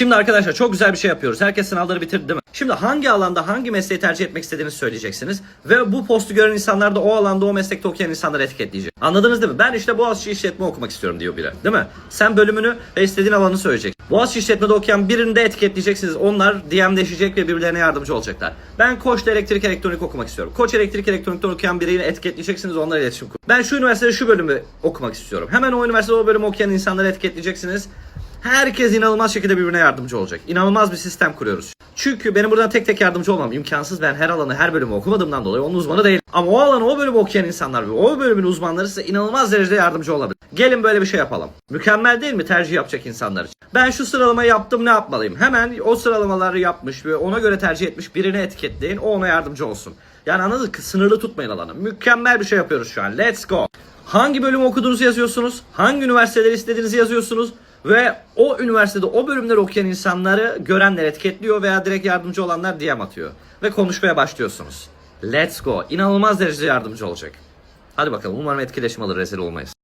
Şimdi arkadaşlar çok güzel bir şey yapıyoruz. Herkes sınavları bitirdi değil mi? Şimdi hangi alanda hangi mesleği tercih etmek istediğinizi söyleyeceksiniz. Ve bu postu gören insanlar da o alanda o meslekte okuyan insanları etiketleyecek. Anladınız değil mi? Ben işte Boğaziçi işletme okumak istiyorum diyor biri. Değil mi? Sen bölümünü ve istediğin alanı söyleyecek. Boğaziçi işletmede okuyan birini de etiketleyeceksiniz. Onlar DM'leşecek ve birbirlerine yardımcı olacaklar. Ben Koç'ta elektrik elektronik okumak istiyorum. Koç elektrik elektronikten okuyan biriyle etiketleyeceksiniz. Onlarla iletişim kur. Ben şu üniversitede şu bölümü okumak istiyorum. Hemen o üniversitede o bölümü okuyan insanları etiketleyeceksiniz. Herkes inanılmaz şekilde birbirine yardımcı olacak. İnanılmaz bir sistem kuruyoruz. Çünkü benim buradan tek tek yardımcı olmam imkansız. Ben her alanı, her bölümü okumadığımdan dolayı onun uzmanı değilim. Ama o alanı, o bölümü okuyan insanlar ve o bölümün uzmanları size inanılmaz derecede yardımcı olabilir. Gelin böyle bir şey yapalım. Mükemmel değil mi tercih yapacak insanlar için? Ben şu sıralamayı yaptım ne yapmalıyım? Hemen o sıralamaları yapmış ve ona göre tercih etmiş birini etiketleyin. O ona yardımcı olsun. Yani anladın mı? Sınırlı tutmayın alanı. Mükemmel bir şey yapıyoruz şu an. Let's go. Hangi bölümü okuduğunuzu yazıyorsunuz. Hangi üniversiteleri istediğinizi yazıyorsunuz. Ve o üniversitede o bölümleri okuyan insanları görenler etiketliyor veya direkt yardımcı olanlar DM atıyor. Ve konuşmaya başlıyorsunuz. Let's go. İnanılmaz derecede yardımcı olacak. Hadi bakalım umarım etkileşim alır rezil olmayız.